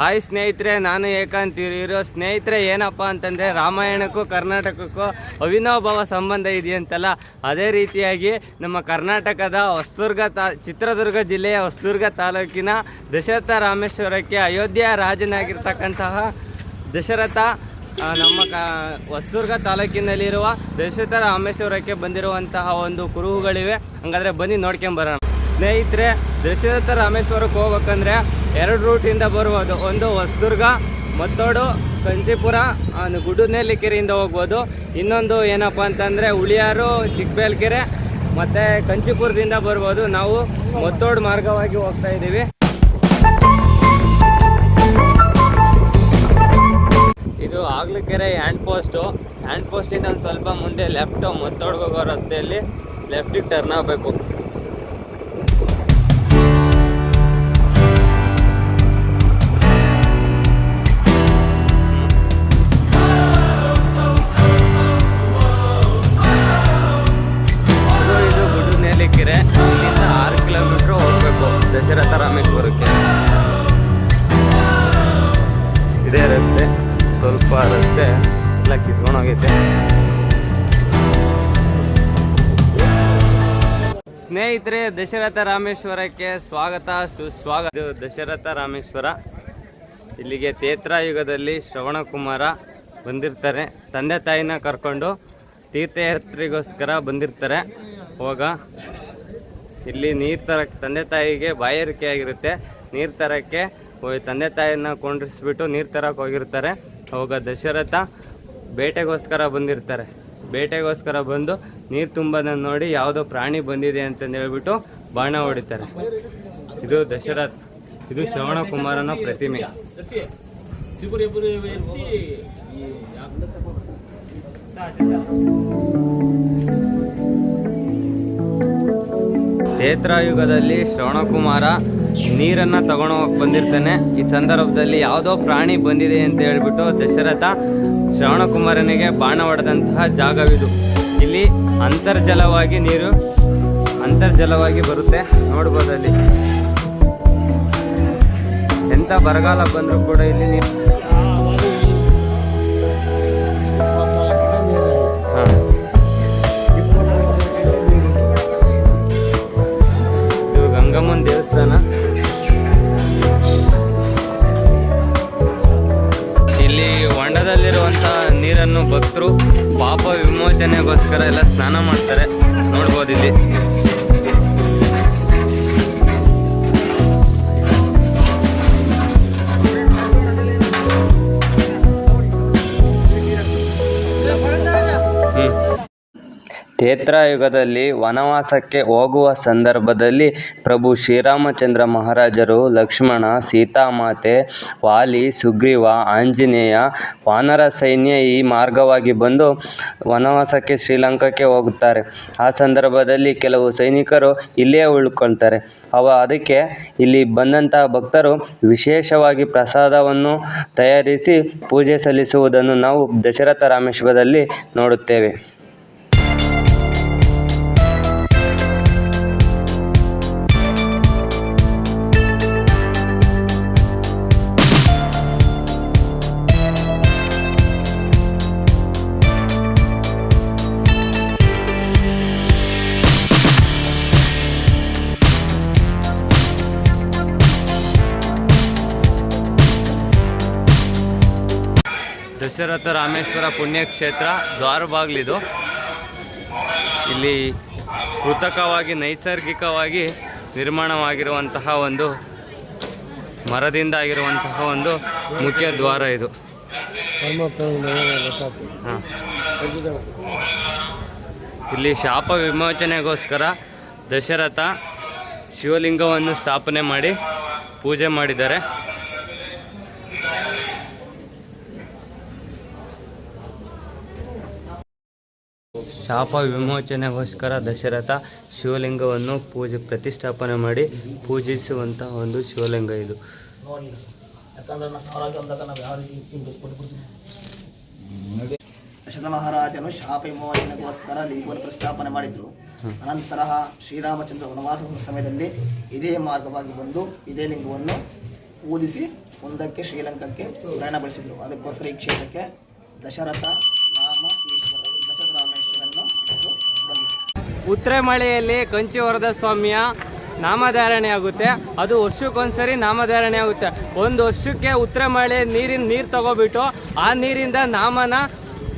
Hi ಸ್ನೇಹಿತರೆ, ನಾನು ಏಕಾಂತ್ ಇರೋ ಸ್ನೇಹಿತರೆ, ಏನಪ್ಪ ಅಂತಂದರೆ ರಾಮಾಯಣಕ್ಕೂ ಕರ್ನಾಟಕಕ್ಕೂ ಅವಿನಾಭಾವ ಸಂಬಂಧ ಇದೆಯಂತಲ್ಲ? ಅದೇ ರೀತಿಯಾಗಿ ನಮ್ಮ ಕರ್ನಾಟಕದ ಹೊಸದುರ್ಗ ತಾ, ಚಿತ್ರದುರ್ಗ ಜಿಲ್ಲೆಯ ಹೊಸದುರ್ಗ ತಾಲೂಕಿನ ದಶರಥ ರಾಮೇಶ್ವರಕ್ಕೆ ಅಯೋಧ್ಯೆಯ ರಾಜನಾಗಿರ್ತಕ್ಕಂತಹ ದಶರಥ ನಮ್ಮ ಕ, ಹೊಸದುರ್ಗ ತಾಲೂಕಿನಲ್ಲಿರುವ ದಶರಥ ರಾಮೇಶ್ವರಕ್ಕೆ ಬಂದಿರುವಂತಹ ಒಂದು ಕುರುಹುಗಳಿವೆ. ಹಂಗಾದ್ರೆ ಬನ್ನಿ ನೋಡ್ಕೊಂಬರೋಣ. ಸ್ನೇಹಿತರೆ, ದಶರಥ ರಾಮೇಶ್ವರಕ್ಕೆ ಹೋಗ್ಬೇಕಂದ್ರೆ ಎರಡು ರೂಟಿಂದ ಬರ್ಬೋದು ಒಂದು ಹೊಸದುರ್ಗ, ಮತ್ತೋಡು ಕಂಚಿಪುರ ಗುಡ್ಡನೇಲಿಕೆರೆಯಿಂದ ಹೋಗ್ಬೋದು. ಇನ್ನೊಂದು ಏನಪ್ಪ ಅಂತಂದರೆ ಉಳಿಯಾರು, ಚಿಕ್ಕಬೇಲ್ಕೆರೆ, ಮತ್ತು ಕಂಚಿಪುರದಿಂದ ಬರ್ಬೋದು ನಾವು ಮತ್ತೋಡು ಮಾರ್ಗವಾಗಿ ಹೋಗ್ತಾ ಇದ್ದೀವಿ. ಇದು ಆಗ್ಲಕೆರೆ ಹ್ಯಾಂಡ್ ಪೋಸ್ಟು. ಹ್ಯಾಂಡ್ ಪೋಸ್ಟಿಂದ ಒಂದು ಸ್ವಲ್ಪ ಮುಂದೆ ಲೆಫ್ಟ್ ಮತ್ತೋಡ್ಗೆ ಹೋಗೋ ರಸ್ತೆಯಲ್ಲಿ ಲೆಫ್ಟಿಗೆ ಟರ್ನ್ ಆಗಬೇಕು. ಸ್ನೇಹಿತರೆ, ದಶರಥ ರಾಮೇಶ್ವರಕ್ಕೆ ಸ್ವಾಗತ, ಸುಸ್ವಾಗತ. ಇದು ದಶರಥ ರಾಮೇಶ್ವರ. ಇಲ್ಲಿಗೆ ತೇತ್ರಾಯುಗದಲ್ಲಿ ಶ್ರವಣಕುಮಾರ ಬಂದಿರ್ತಾರೆ. ತಂದೆ ತಾಯಿನ ಕರ್ಕೊಂಡು ತೀರ್ಥಯಾತ್ರಿಗೋಸ್ಕರ ಬಂದಿರ್ತಾರೆ. ಹೋಗ ಇಲ್ಲಿ ನೀರು ತರ, ತಂದೆ ತಾಯಿಗೆ ಬಾಯಾರಿಕೆ ಆಗಿರುತ್ತೆ. ನೀರು ತರಕ್ಕೆ ಹೋಗಿ ತಂದೆ ತಾಯಿನ ಕೊಂಡಿಸ್ಬಿಟ್ಟು ನೀರು ತರಕ್ಕೆ ಹೋಗಿರ್ತಾರೆ. ಹೋಗ ದಶರಥ ಬೇಟೆಗೋಸ್ಕರ ಬಂದಿರ್ತಾರೆ. ಬೇಟೆಗೋಸ್ಕರ ಬಂದು ನೀರು ತುಂಬೋದನ್ನು ನೋಡಿ ಯಾವುದೋ ಪ್ರಾಣಿ ಬಂದಿದೆ ಅಂತಂದು ಹೇಳ್ಬಿಟ್ಟು ಬಾಣ ಹೊಡಿತಾರೆ. ಇದು ದಶರಥ. ಇದು ಶ್ರವಣ ಕುಮಾರನ ಪ್ರತಿಮೆ. ತೇತ್ರಾಯುಗದಲ್ಲಿ ಶ್ರವಣಕುಮಾರ ನೀರನ್ನ ತಗೊಂಡು ಹೋಗಿ ಬಂದಿರ್ತಾನೆ. ಈ ಸಂದರ್ಭದಲ್ಲಿ ಯಾವುದೋ ಪ್ರಾಣಿ ಬಂದಿದೆ ಅಂತ ಹೇಳ್ಬಿಟ್ಟು ದಶರಥ ಶ್ರವಣಕುಮಾರನಿಗೆ ಬಾಣ ಹೊಡೆದಂತಹ ಜಾಗವಿದು. ಇಲ್ಲಿ ಅಂತರ್ಜಲವಾಗಿ ನೀರು ಅಂತರ್ಜಲವಾಗಿ ಬರುತ್ತೆ. ನೋಡ್ಬೋದು ಅಲ್ಲಿ. ಎಂಥ ಬರಗಾಲ ಬಂದರೂ ಕೂಡ ಇಲ್ಲಿ ನೀರು ಹೊಂಡದಲ್ಲಿರುವಂತ ನೀರನ್ನು ಭಕ್ತರು ಪಾಪ ವಿಮೋಚನೆಗೋಸ್ಕರ ಎಲ್ಲ ಸ್ನಾನ ಮಾಡ್ತಾರೆ. ನೋಡ್ಬೋದು ಇಲ್ಲಿ. ತೇತ್ರಾಯುಗದಲ್ಲಿ ವನವಾಸಕ್ಕೆ ಹೋಗುವ ಸಂದರ್ಭದಲ್ಲಿ ಪ್ರಭು ಶ್ರೀರಾಮಚಂದ್ರ ಮಹಾರಾಜರು ಲಕ್ಷ್ಮಣ, ಸೀತಾಮಾತೆ, ವಾಲಿ, ಸುಗ್ರೀವ, ಆಂಜನೇಯ, ವಾನರ ಸೈನ್ಯ ಈ ಮಾರ್ಗವಾಗಿ ಬಂದು ವನವಾಸಕ್ಕೆ ಶ್ರೀಲಂಕಾಕ್ಕೆ ಹೋಗುತ್ತಾರೆ. ಆ ಸಂದರ್ಭದಲ್ಲಿ ಕೆಲವು ಸೈನಿಕರು ಇಲ್ಲೇ ಉಳ್ಕೊಳ್ತಾರೆ. ಅವ ಅದಕ್ಕೆ ಇಲ್ಲಿ ಬಂದಂತಹ ಭಕ್ತರು ವಿಶೇಷವಾಗಿ ಪ್ರಸಾದವನ್ನು ತಯಾರಿಸಿ ಪೂಜೆ ಸಲ್ಲಿಸುವುದನ್ನು ನಾವು ದಶರಥ ರಾಮೇಶ್ವರದಲ್ಲಿ ನೋಡುತ್ತೇವೆ. ದಶರಥ ರಾಮೇಶ್ವರ ಪುಣ್ಯಕ್ಷೇತ್ರ, ದ್ವಾರಬಾಗ್ಲಿದು. ಇಲ್ಲಿ ಕೃತಕವಾಗಿ, ನೈಸರ್ಗಿಕವಾಗಿ ನಿರ್ಮಾಣವಾಗಿರುವಂತಹ ಒಂದು, ಮರದಿಂದ ಆಗಿರುವಂತಹ ಒಂದು ಮುಖ್ಯ ದ್ವಾರ ಇದು. ಹಾಂ. ಇಲ್ಲಿ ಶಾಪ ವಿಮೋಚನೆಗೋಸ್ಕರ ದಶರಥ ಶಿವಲಿಂಗವನ್ನು ಸ್ಥಾಪನೆ ಮಾಡಿ ಪೂಜೆ ಮಾಡಿದ್ದಾರೆ. ಶಾಪ ವಿಮೋಚನೆಗೋಸ್ಕರ ದಶರಥ ಶಿವಲಿಂಗವನ್ನು ಪೂಜೆ ಪ್ರತಿಷ್ಠಾಪನೆ ಮಾಡಿ ಪೂಜಿಸುವಂತಹ ಒಂದು ಶಿವಲಿಂಗ ಇದು. ದಶರಥ ಮಹಾರಾಜನು ಶಾಪ ವಿಮೋಚನೆಗೋಸ್ಕರ ಲಿಂಗವನ್ನು ಪ್ರತಿಷ್ಠಾಪನೆ ಮಾಡಿದ್ರು ಅನಂತರ ಶ್ರೀರಾಮಚಂದ್ರ ವನವಾಸ ಸಮಯದಲ್ಲಿ ಇದೇ ಮಾರ್ಗವಾಗಿ ಬಂದು ಇದೇ ಲಿಂಗವನ್ನು ಪೂಜಿಸಿ ಮುಂದಕ್ಕೆ ಶ್ರೀಲಂಕಾಕ್ಕೆ ಪ್ರಯಾಣ ಬೆಳೆಸಿದ್ರು. ಅದಕ್ಕೋಸ್ಕರ ಈ ಕ್ಷೇತ್ರಕ್ಕೆ ದಶರಥ, ರಾಮ, ಈಶ್ವರ. ದಶರಥ ರಾಮೇಶ್ವರನ್ನು ಇದು ಬಂದಿದೆ. ಉತ್ತರೆ ಮಳೆಯಲ್ಲಿ ಕಂಚಿ ವರದ ಸ್ವಾಮಿಯ ನಾಮಧಾರಣೆ ಆಗುತ್ತೆ. ಅದು ವರ್ಷಕ್ಕೊಂದ್ಸರಿ ನಾಮಧಾರಣೆ ಆಗುತ್ತೆ. ಒಂದು ವರ್ಷಕ್ಕೆ ಉತ್ತರಮಳೆ ನೀರಿನ ನೀರು ತಗೋಬಿಟ್ಟು ಆ ನೀರಿಂದ ನಾಮನ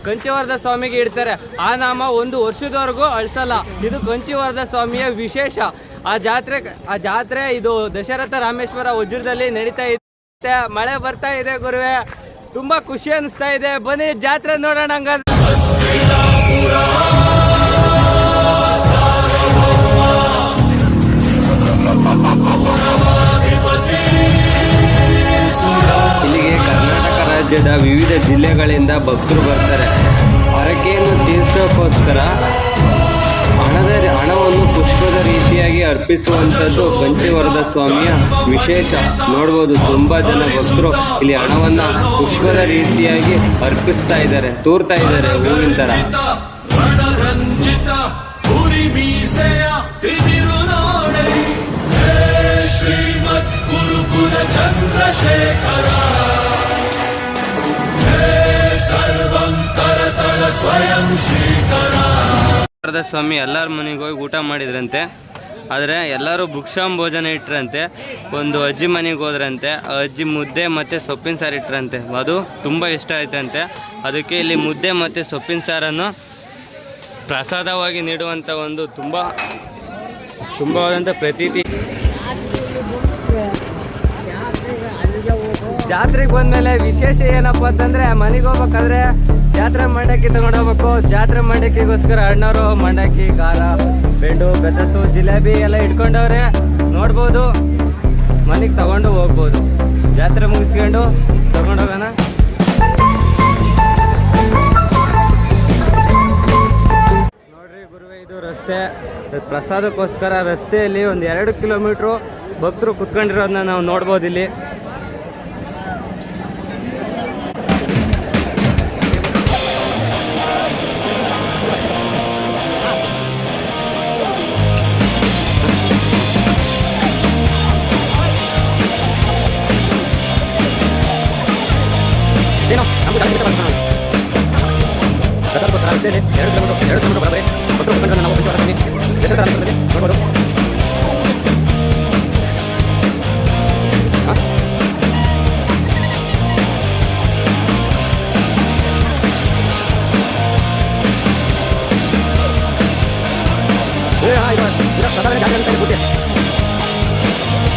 ಕಂಚಿವರದ ಸ್ವಾಮಿಗೆ ಇಡ್ತಾರೆ. ಆ ನಾಮ ಒಂದು ವರ್ಷದವರೆಗೂ ಅಳಿಸಲ್ಲ. ಇದು ಕಂಚಿವರದ ಸ್ವಾಮಿಯ ವಿಶೇಷ. ಆ ಜಾತ್ರೆ ಆ ಜಾತ್ರೆ ಇದು ದಶರಥ ರಾಮೇಶ್ವರ ವಜ್ರದಲ್ಲಿ ನಡೀತಾ ಇದೆ. ಮಳೆ ಬರ್ತಾ ಇದೆ ಗುರುವೆ. ತುಂಬಾ ಖುಷಿ ಅನಿಸ್ತಾ ಇದೆ. ಬನ್ನಿ ಜಾತ್ರೆ ನೋಡೋಣ ಹಂಗಾದ್ರೆ. ರಾಜ್ಯದ ವಿವಿಧ ಜಿಲ್ಲೆಗಳಿಂದ ಭಕ್ತರು ಬರ್ತಾರೆ. ಹರಕೆಯನ್ನು ತೀರಿಸೋಕ್ಕೋಸ್ಕರ ಹಣದ ಹಣವನ್ನು ಪುಷ್ಪದ ರೀತಿಯಾಗಿ ಅರ್ಪಿಸುವಂಥದ್ದು ಕಂಚಿವರದ ಸ್ವಾಮಿಯ ವಿಶೇಷ. ನೋಡ್ಬೋದು, ತುಂಬ ಜನ ಭಕ್ತರು ಇಲ್ಲಿ ಹಣವನ್ನು ಪುಷ್ಪದ ರೀತಿಯಾಗಿ ಅರ್ಪಿಸ್ತಾ ಇದ್ದಾರೆ, ತೂರ್ತಾ ಇದ್ದಾರೆ ಹೂವಿನ ಥರ. ಗುರುಕುಲ ಚಂದ್ರಶೇಖರ ಸ್ವಯಂ ಶ್ರೀಕರ ವರದ ಸ್ವಾಮಿ ಎಲ್ಲರ ಮನೆಗೆ ಹೋಗಿ ಊಟ ಮಾಡಿದ್ರಂತೆ. ಆದರೆ ಎಲ್ಲರೂ ಭುಕ್ಷಾಂ ಭೋಜನ ಇಟ್ರಂತೆ. ಒಂದು ಅಜ್ಜಿ ಮನೆಗೆ ಹೋದ್ರಂತೆ. ಆ ಅಜ್ಜಿ ಮುದ್ದೆ ಮತ್ತು ಸೊಪ್ಪಿನ ಸಾರು ಇಟ್ರಂತೆ. ಅದು ತುಂಬ ಇಷ್ಟ ಆಯ್ತಂತೆ. ಅದಕ್ಕೆ ಇಲ್ಲಿ ಮುದ್ದೆ ಮತ್ತು ಸೊಪ್ಪಿನ ಸಾರನ್ನು ಪ್ರಸಾದವಾಗಿ ನೀಡುವಂಥ ಒಂದು ತುಂಬ ತುಂಬವಾದಂಥ ಪ್ರತೀತಿ. ಜಾತ್ರೆಗೆ ಬಂದಮೇಲೆ ವಿಶೇಷ ಏನಪ್ಪ ಅಂತಂದ್ರೆ ಮನೆಗೆ ಹೋಗ್ಬೇಕಾದ್ರೆ ಜಾತ್ರೆ ಮಂಡಕ್ಕಿ ಹೋಗ್ಬೇಕು ಜಾತ್ರೆ ಮಂಡಕ್ಕಿಗೋಸ್ಕರ ಅಣ್ಣವರು ಮಂಡಕ್ಕಿ ಖಾರ ಬೆಂಡು ಬೆತ್ತಸು ಜಿಲೇಬಿ ಎಲ್ಲ ಇಟ್ಕೊಂಡವ್ರೆ. ನೋಡ್ಬೋದು. ಮನೆಗೆ ತಗೊಂಡು ಹೋಗ್ಬೋದು. ಜಾತ್ರೆ ಮುಗಿಸ್ಕೊಂಡು ತಗೊಂಡೋಗೋಣ. ನೋಡ್ರಿ ಗುರುವೆ, ಇದು ರಸ್ತೆ. ಪ್ರಸಾದಕ್ಕೋಸ್ಕರ ರಸ್ತೆಯಲ್ಲಿ ಒಂದು ಎರಡು ಕಿಲೋಮೀಟ್ರು ಭಕ್ತರು ಕುತ್ಕೊಂಡಿರೋದನ್ನ ನಾವು ನೋಡ್ಬೋದು ಇಲ್ಲಿ. ಪ್ರಸಾದಕ್ಕೋಸ್ಕರ ರಸ್ತೆಯಲ್ಲಿ ಎರಡು ಕಿಲೋಮೀಟರ್ ಎರಡು ಕಿಲೋಮೀಟರ್ ಬರಬಾರಿ ಭಕ್ತರು ಕುತ್ಕೊಂಡು ನಾವು ಪಂಚವಾಡ ಬನ್ನಿ ದಶರಥ ರಾಮೇಶ್ವರದಲ್ಲಿ ನೋಡ್ಬೋದು ಹಾ? ಏ, ಹಾ, ಇದು ಇದು ಪ್ರಸಾದ ಜಾತ್ರೆ ಅಂತ ಹೇಳಿ ಗೊತ್ತೇ.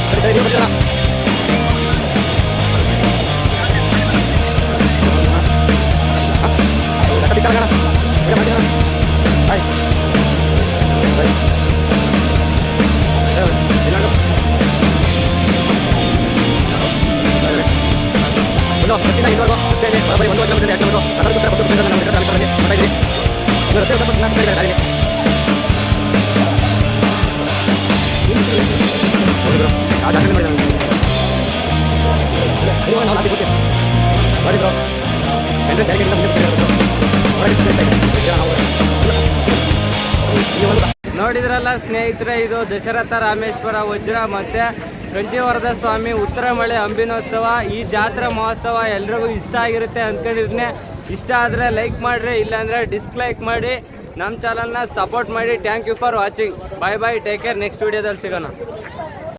ಸರಿ, ಸರಿ, ನೀವು ಬರ್ತೀರಾ? ಸ್ನೇಹಿತರೆ, ಇದು ದಶರಥ ರಾಮೇಶ್ವರ ವಜ್ರ ಮತ್ತೆ ಕಂಚಿವರದ ಸ್ವಾಮಿ ಉತ್ತರ ಮಳೆ ಅಂಬಿನೋತ್ಸವ. ಈ ಜಾತ್ರೆ ಮಹೋತ್ಸವ ಎಲ್ರಿಗೂ ಇಷ್ಟ ಆಗಿರುತ್ತೆ ಅಂದ್ಕೊಂಡಿದ್ನೆ ಇಷ್ಟ ಆದರೆ ಲೈಕ್ ಮಾಡಿರಿ, ಇಲ್ಲಾಂದರೆ ಡಿಸ್ಲೈಕ್ ಮಾಡಿ. ನಮ್ಮ ಚಾನಲ್ನ ಸಪೋರ್ಟ್ ಮಾಡಿ. Thank you for watching bye bye take care next ವಿಡಿಯೋದಲ್ಲಿ ಸಿಗೋಣ.